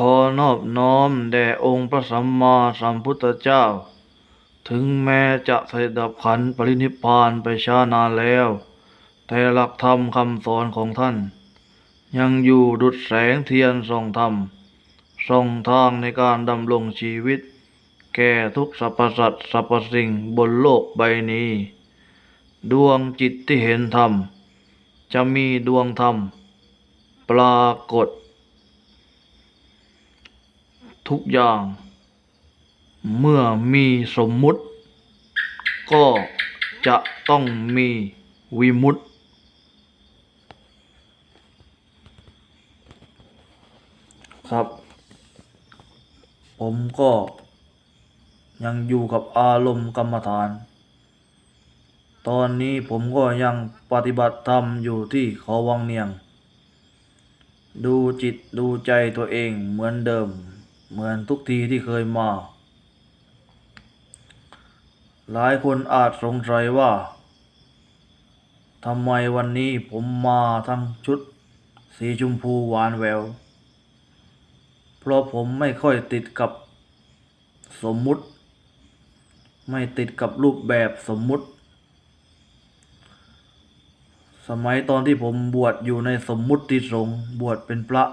ขอนอบน้อมแด่องค์พระสัมมาสัมพุทธเจ้า ถึงแม้จะเสด็จดับขันปรินิพพานไปช้านานแล้ว แต่หลักธรรมคำสอนของท่าน ยังอยู่ดุจแสงเทียนส่องธรรมส่องทางในการดำรงชีวิต แก่ทุกสรรพสัตว์สรรพสิ่งบนโลกใบนี้ ดวงจิตที่เห็นธรรม จะมีดวงธรรม ปรากฏ ทุกอย่าง เมื่อมีสมมุติ ก็จะต้องมีวิมุตติ ครับ ผมก็ยังอยู่กับอารมณ์กรรมฐาน ตอนนี้ผมก็ยังปฏิบัติธรรมอยู่ที่เขาวังเนียง ดูจิตดูใจตัวเองเหมือนเดิม เหมือนทุกทีที่เคยมา หลายคนอาจสงสัยว่าทำไมวันนี้ผมมาทั้งชุดสีชมพูหวานแหวว เพราะผมไม่ค่อยติดกับสมมุติ ไม่ติดกับรูปแบบสมมุติ สมัยตอนที่ผมบวชอยู่ในสมมุติสงบวชเป็นพระ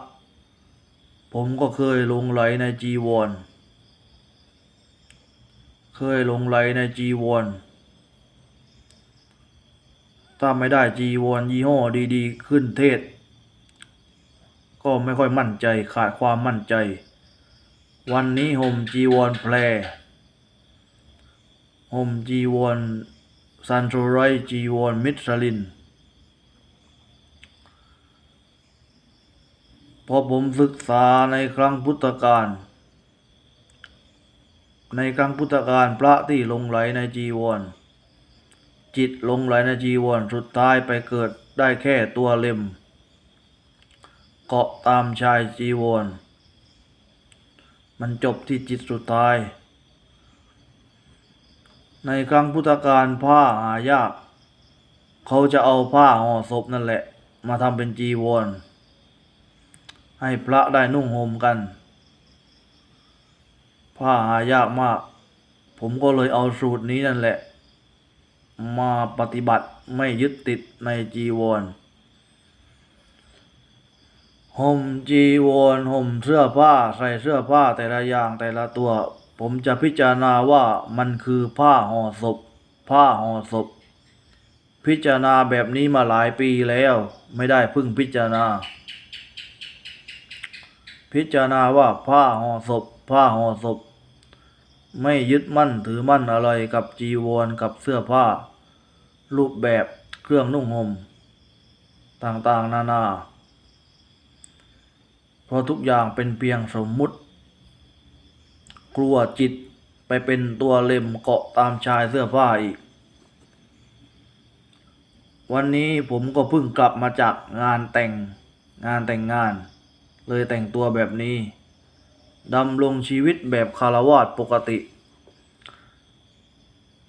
ผมก็เคยลงไหลในจีวร เคยลงไหลในจีวร ถ้าไม่ได้จีวรยี่ห้อดีๆ ขึ้นเทศ ก็ไม่ค่อยมั่นใจขาดความมั่นใจ วันนี้ห่มจีวรแพรห่มจีวรซันโทไรจีวรมิตรลิน พอผมศึกษาในครั้งพุทธกาลในครั้งพุทธกาลพระที่ลงไหลในจีวร จิตลงไหลในจีวรสุดท้ายไปเกิดได้แค่ตัวเล็ม เกาะตามชายจีวร มันจบที่จิตสุดท้าย ในครั้งพุทธกาลผ้าหายาก เขาจะเอาผ้าห่อศพนั่นแหละ มาทำเป็นจีวร ให้พระได้นุ่งห่มกัน ผ้าหายากมาก ผมก็เลยเอาสูตรนี้นั่นแหละ มาปฏิบัติไม่ยึดติดในจีวรห่มจีวรห่มเสื้อผ้าใส่เสื้อผ้าแต่ละอย่างแต่ละตัว ผมจะพิจารณาว่ามันคือผ้าห่อศพ ผ้าห่อศพ พิจารณาแบบนี้มาหลายปีแล้ว ไม่ได้พิ่งพิจารณา พิจารณาว่าผ้าห่อศพ ผ้าห่อศพ ไม่ยึดมั่นถือมั่นอะไรกับจีวรกับเสื้อผ้า รูปแบบเครื่องนุ่งห่มต่างๆ นานา เพราะทุกอย่างเป็นเพียงสมมุติ กลัวจิตไปเป็นตัวเล็มเกาะตามชายเสื้อผ้าอีก วันนี้ผมก็เพิ่งกลับมาจากงานแต่งงานแต่งงาน เลยแต่งตัวแบบนี้ดำรงชีวิตแบบคารวาสปกติ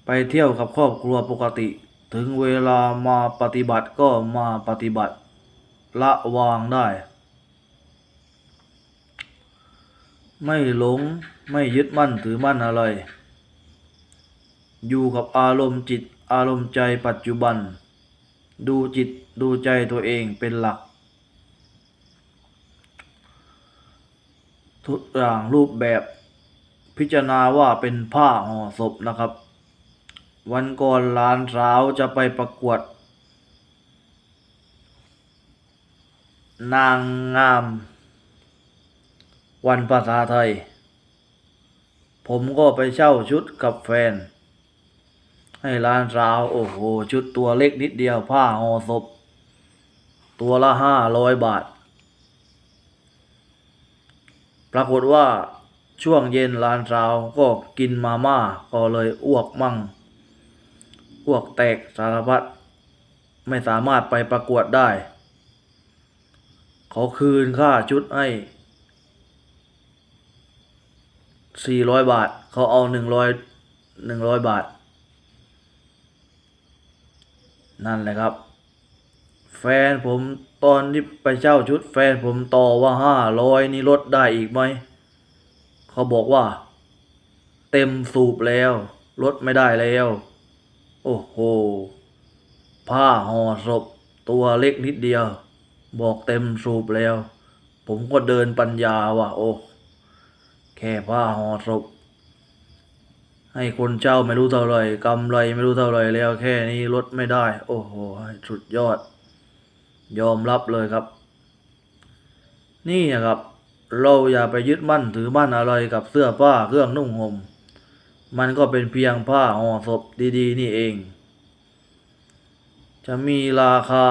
ไปเที่ยวกับครอบครัวปกติ ถึงเวลามาปฏิบัติก็มาปฏิบัติละวางได้ ไม่หลงไม่ยึดมั่นถือมั่นอะไร อยู่กับอารมณ์จิตอารมณ์ใจปัจจุบัน ดูจิตดูใจตัวเองเป็นหลัก ทุกอย่างรูปแบบพิจารณาว่าเป็นผ้าห่อศพนะครับ วันก่อนหลานสาวจะไปประกวด นางงาม วันภาษาไทย ผมก็ไปเช่าชุดกับแฟน ให้ลานสาว โอ้โห ชุดตัวเล็กนิดเดียวผ้าห่อศพ ตัวละห้าร้อยบาท ปรากฏว่าช่วงเย็นลานสาวก็กินมาม่าก็เลยอ้วกมั่งอ้วกแตกสารพัดไม่สามารถไปประกวดได้เขาคืนค่าชุดให้สี่ร้อยบาท เขาเอาหนึ่งร้อยหนึ่งร้อยบาท นั่นแหละครับ ฟนผมตอนที่ไปเช่าชุดแฟนผมต่อว่าห้าร้อยนี่ลดได้อีกไหม เขาบอกว่า เต็มสูบแล้ว ลดไม่ได้แล้ว โอ้โห ผ้าห่อศพตัวเล็กนิดเดียว บอกเต็มสูบแล้ว ผมก็เดินปัญญาว่ะโอ้ แค่ผ้าห่อศพให้คนเช่าไม่รู้เท่าไรกำไรไม่รู้เท่าไรแล้ว แค่นี้ลดไม่ได้ โอ้โห สุดยอด ยอมรับเลยครับ นี่นะครับ เราอย่าไปยึดมั่นถือมั่นอะไรกับเสื้อผ้าเครื่องนุ่งห่มมันก็เป็นเพียงผ้าห่อศพดีๆ นี่เอง จะมีราคา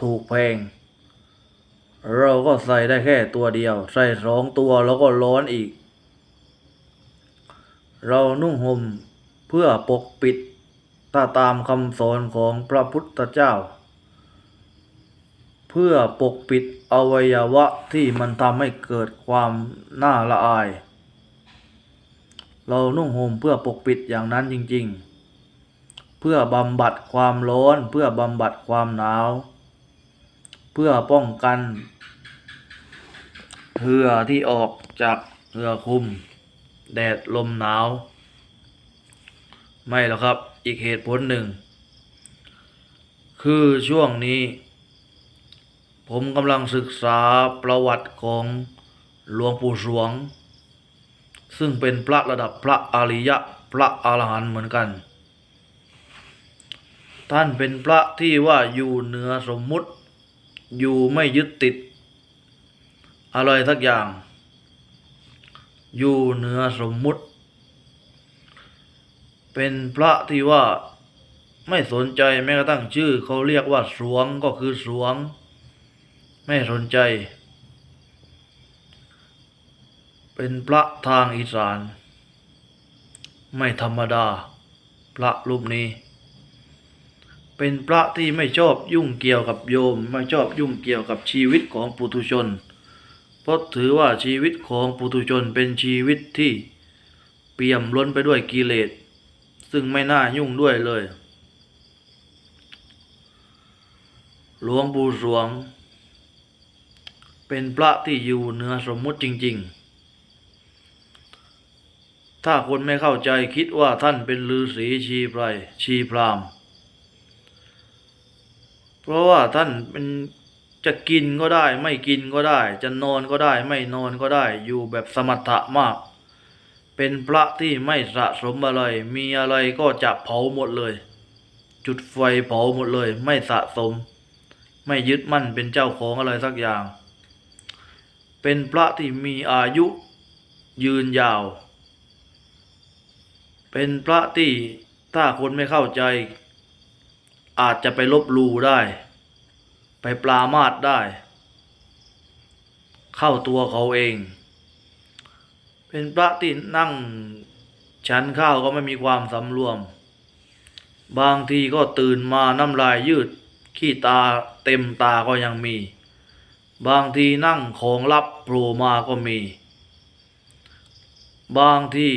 ถูกแพง เราก็ใส่ได้แค่ตัวเดียว ใส่สองตัวแล้วก็ร้อนอีก เรานุ่งห่มเพื่อปกปิดถ้าตามคำสอนของพระพุทธเจ้า เพื่อปกปิดอวัยวะที่มันทำให้เกิดความน่าละอาย เรานุ่งห่มเพื่อปกปิดอย่างนั้นจริงๆ เพื่อบำบัดความร้อนเพื่อบำบัดความหนาว เพื่อป้องกันเหื่อที่ออกจากเหื่อคุม แดดลมหนาว ไม่หรอกครับอีกเหตุผลหนึ่ง คือช่วงนี้ ผมกำลังศึกษาประวัติของหลวงปู่สวง ซึ่งเป็นพระระดับพระอริยะพระอรหันต์เหมือนกัน ท่านเป็นพระที่ว่าอยู่เหนือสมมุติ อยู่ไม่ยึดติด อะไรสักอย่าง อยู่เหนือสมมุติ เป็นพระที่ว่าไม่สนใจแม้กระทั่งชื่อเขาเรียกว่าสวงก็คือสวง ไม่สนใจ เป็นพระทางอีสาน ไม่ธรรมดา พระรูปนี้ เป็นพระที่ไม่ชอบยุ่งเกี่ยวกับโยม ไม่ชอบยุ่งเกี่ยวกับชีวิตของปุถุชน เพราะถือว่าชีวิตของปุถุชนเป็นชีวิตที่เปี่ยมล้นไปด้วยกิเลส ซึ่งไม่น่ายุ่งด้วยเลย หลวงปู่สวง เป็นพระที่อยู่เหนือสมมุติจริง ๆ ถ้าคนไม่เข้าใจคิดว่าท่านเป็นฤาษีชีไพรชีพราม เพราะว่าท่านเป็นจะกินก็ได้ไม่กินก็ได้ จะนอนก็ได้ไม่นอนก็ได้ อยู่แบบสมถะมาก เป็นพระที่ไม่สะสมอะไร มีอะไรก็จะเผาหมดเลย จุดไฟเผาหมดเลย ไม่สะสม ไม่ยึดมั่นเป็นเจ้าของอะไรสักอย่าง เป็นพระที่มีอายุยืนยาว เป็นพระที่ถ้าคนไม่เข้าใจ อาจจะไปลบลูได้ ไปปลามาดได้ เข้าตัวเขาเอง เป็นพระที่นั่งฉันข้าวก็ไม่มีความสำรวม บางทีก็ตื่นมาน้ำลายยืด ขี้ตาเต็มตาก็ยังมี บางทีนั่งของลับโผล่มาก็มี บางที่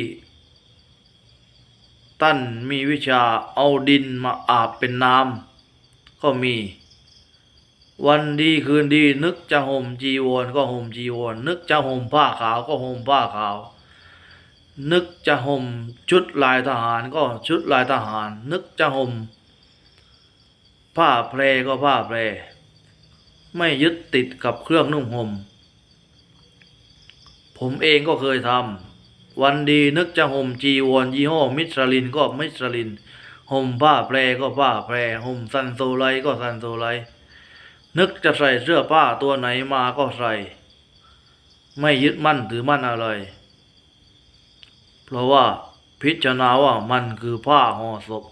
ท่านมีวิชาเอาดินมาอาบเป็นน้ำก็มี วันดีคืนดีนึกจะห่มจีวรก็ห่มจีวรนึกจะห่มผ้าขาวก็ห่มผ้าขาว นึกจะห่มชุดลายทหารก็ชุดลายทหาร นึกจะห่มผ้าแพรก็ผ้าแพร ไม่ยึดติดกับเครื่องนุ่งห่ม ผมเองก็เคยทำวันดีนึกจะห่มจีวรยี่ห้อมิสลินก็มิสลินห่มผ้าแพรก็ผ้าแพรห่มซันโซไลก็ซันโซไลนึกจะใส่เสื้อผ้าตัวไหนมาก็ใส่ ไม่ยึดมั่นถือมั่นอะไร เพราะว่าพิจารณาว่ามันคือผ้าห่อศพ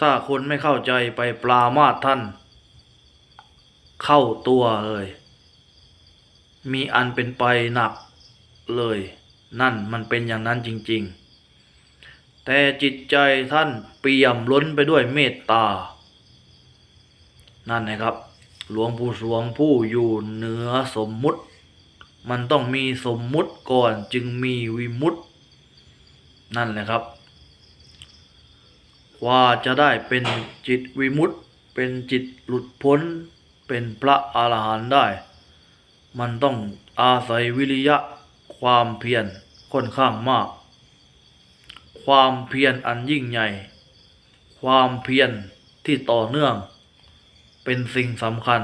ถ้าคนไม่เข้าใจไปปลามาดท่าน เข้าตัวเลย มีอันเป็นไปหนักเลย นั่นมันเป็นอย่างนั้นจริง ๆ แต่จิตใจท่านเปี่ยมล้นไปด้วยเมตตา นั่นนะครับ หลวงปู่สวงผู้อยู่เหนือสมมุติ มันต้องมีสมมุติก่อนจึงมีวิมุตติ นั่นแหละครับว่าจะได้เป็นจิตวิมุตติเป็นจิตหลุดพ้น เป็นพระอรหันต์ได้ มันต้องอาศัยวิริยะความเพียรค่อนข้างมาก ความเพียรอันยิ่งใหญ่ ความเพียรที่ต่อเนื่อง เป็นสิ่งสำคัญ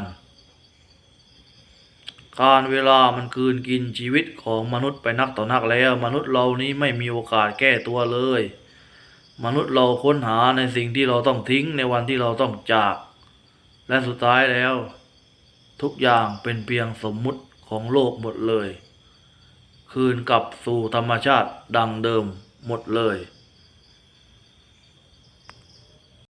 การเวลามันคืนกินชีวิตของมนุษย์ไปนักต่อนักแล้ว มนุษย์เรานี้ไม่มีโอกาสแก้ตัวเลย มนุษย์เราค้นหาในสิ่งที่เราต้องทิ้งในวันที่เราต้องจาก และสุดท้ายแล้ว ทุกอย่างเป็นเพียงสมมุติของโลกหมดเลย คืนกลับสู่ธรรมชาติดังเดิมหมดเลย